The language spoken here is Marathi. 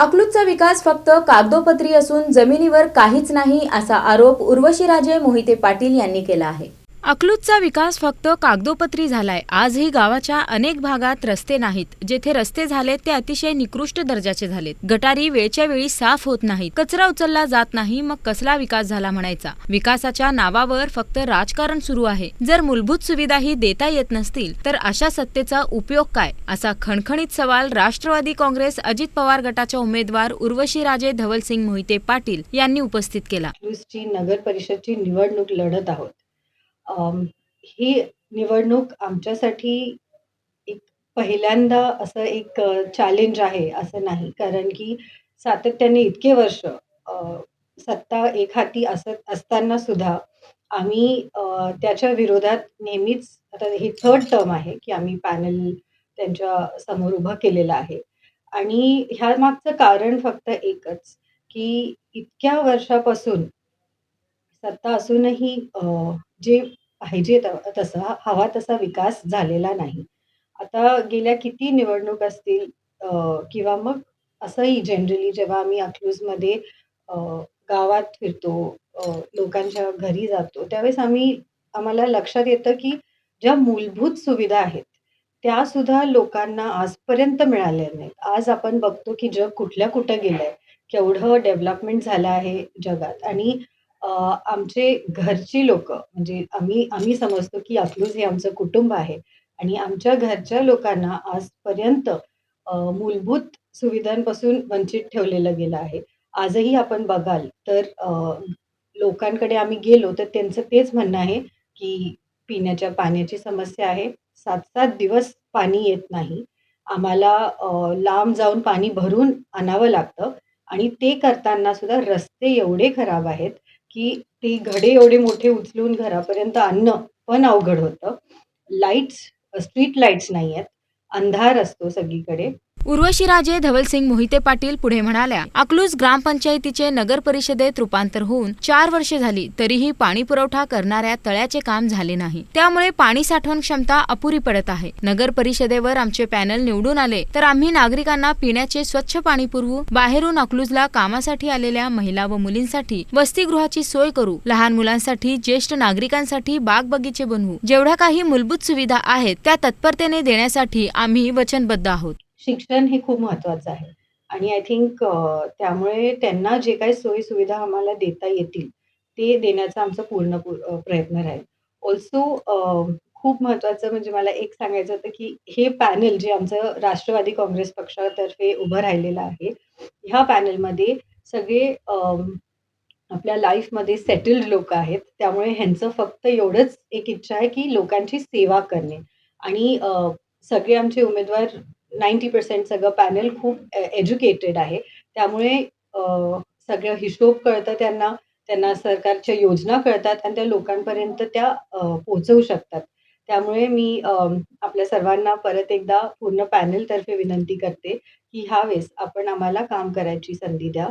अकलूजचा विकास फक्त कागदोपत्री असून जमिनीवर काहीच नाही असा आरोप उर्वशीराजे मोहिते पाटील यांनी केला आहे. अकलूजचा विकास फक्त कागदोपत्री झालाय. आजही गावाच्या अनेक भागात रस्ते नाहीत. जेथे रस्ते झालेत ते अतिशय निकृष्ट दर्जाचे झालेत. गटारी वेळच्या वेळी साफ होत नाहीत. कचरा उचलला जात नाही मग कसला विकास झाला म्हणायचा? विकासाच्या नावावर फक्त राजकारण सुरू आहे. जर मूलभूत सुविधाही देता येत नसतील तर अशा सत्तेचा उपयोग काय? असा खणखणीत सवाल राष्ट्रवादी काँग्रेस अजित पवार गटाच्या उमेदवार उर्वशीराजे धवलसिंग मोहिते पाटील यांनी उपस्थित केला. नगर परिषदची निवडणूक लढत आहोत. ही निवडणूक आमच्यासाठी एक पहिल्यांदा असं एक चॅलेंज आहे असं नाही. कारण की सातत्याने इतके वर्ष सत्ता एक हाती असत असताना सुद्धा आम्ही त्याच्या विरोधात नेहमीच आता हे थर्ड टर्म आहे की आम्ही पॅनल त्यांच्यासमोर उभं केलेलं आहे. आणि ह्या मागचं कारण फक्त एकच की इतक्या वर्षापासून सत्ता असूनही जे पाहिजे तसा हवा तसा विकास झालेला नाही. आता गेल्या किती निवडणूक असतील अ, किंवा मग असंही जनरली जेव्हा आम्ही अकलूजमध्ये अ, गावात फिरतो, अ, लोकांच्या घरी जातो, त्यावेळेस आम्ही आम्हाला लक्षात येतं की ज्या मूलभूत सुविधा आहेत, त्यासुद्धा लोकांना आजपर्यंत मिळाल्या नाहीत. आज आपण बघतो की जग कुठल्या कुठं गेलंय. केवढं डेव्हलपमेंट झालं आहे जगात आणि अ, आमचे घरची लोकं म्हणजे आम्ही आम्ही समजतो की अकलूज हे आमचं कुटुंब आहे आणि आमच्या घरच्या लोकांना आजपर्यंत अ, मूलभूत सुविधांपासून वंचित ठेवलेलं गेलं आहे. आजही आपण बघाल तर अ, लोकांकडे आम्ही गेलो तर त्यांचं तेच म्हणणं आहे की पिण्याच्या पाण्याची समस्या आहे. 7-7 दिवस पाणी येत नाही. आम्हाला अ, लांब जाऊन पाणी भरून आणावं लागतं आणि ते करताना सुद्धा रस्ते एवढे खराब आहेत की ती घडे एवढे मोठे उचलून घरापर्यंत आणणं पण अवघड होतं. लाईट्स स्ट्रीट लाईट्स नाहीयेत. अंधार असतो सगळीकडे. उर्वशीराजे धवलसिंग मोहिते पाटील पुढे म्हणाल्या अकलूज ग्रामपंचायतीचे नगर परिषदेत रूपांतर होऊन चार वर्षे झाली तरीही पाणी पुरवठा करणाऱ्या तळ्याचे काम झाले नाही. त्यामुळे पाणी साठवण क्षमता अपुरी पडत आहे. नगर परिषदेवर आमचे पॅनल निवडून आले तर आम्ही नागरिकांना पिण्याचे स्वच्छ पाणी पुरवू बाहेरून अकलूजला कामासाठी आलेल्या महिला व मुलींसाठी वसतिगृहाची सोय करू लहान मुलांसाठी ज्येष्ठ नागरिकांसाठी बाग बगीचे बनवू. जेवढ्या काही मूलभूत सुविधा आहेत त्या तत्परतेने देण्यासाठी आम्ही वचनबद्ध आहोत. शिक्षण हे खूप महत्वाचं आहे आणि आय थिंक त्यामुळे त्यांना जे काही सोयी-सुविधा आम्हाला देता येतील, ते देण्याचा आमचा पूर्ण पू प्रयत्न राहील. ऑल्सो खूप महत्वाचं म्हणजे मला एक सांगायचं होतं की हे पॅनल जे आमचं राष्ट्रवादी काँग्रेस पक्षातर्फे उभं राहिलेलं आहे, ह्या पॅनलमध्ये सगळे आपल्या लाईफमध्ये सेटल्ड लोक आहेत. त्यामुळे ह्यांचं फक्त एवढंच एक इच्छा आहे की लोकांची सेवा करणे आणि सगळे आमचे उमेदवार 90% सगळं पॅनल खूप ए एज्युकेटेड आहे. त्यामुळे सगळं हिशोब कळतं त्यांना, त्यांना सरकारच्या योजना कळतात आणि त्या लोकांपर्यंत त्या पोहोचवू शकतात. त्यामुळे मी आपल्या सर्वांना परत एकदा पूर्ण पॅनलतर्फे विनंती करते की ह्यावेळेस आपण आम्हाला काम करायची संधी द्या.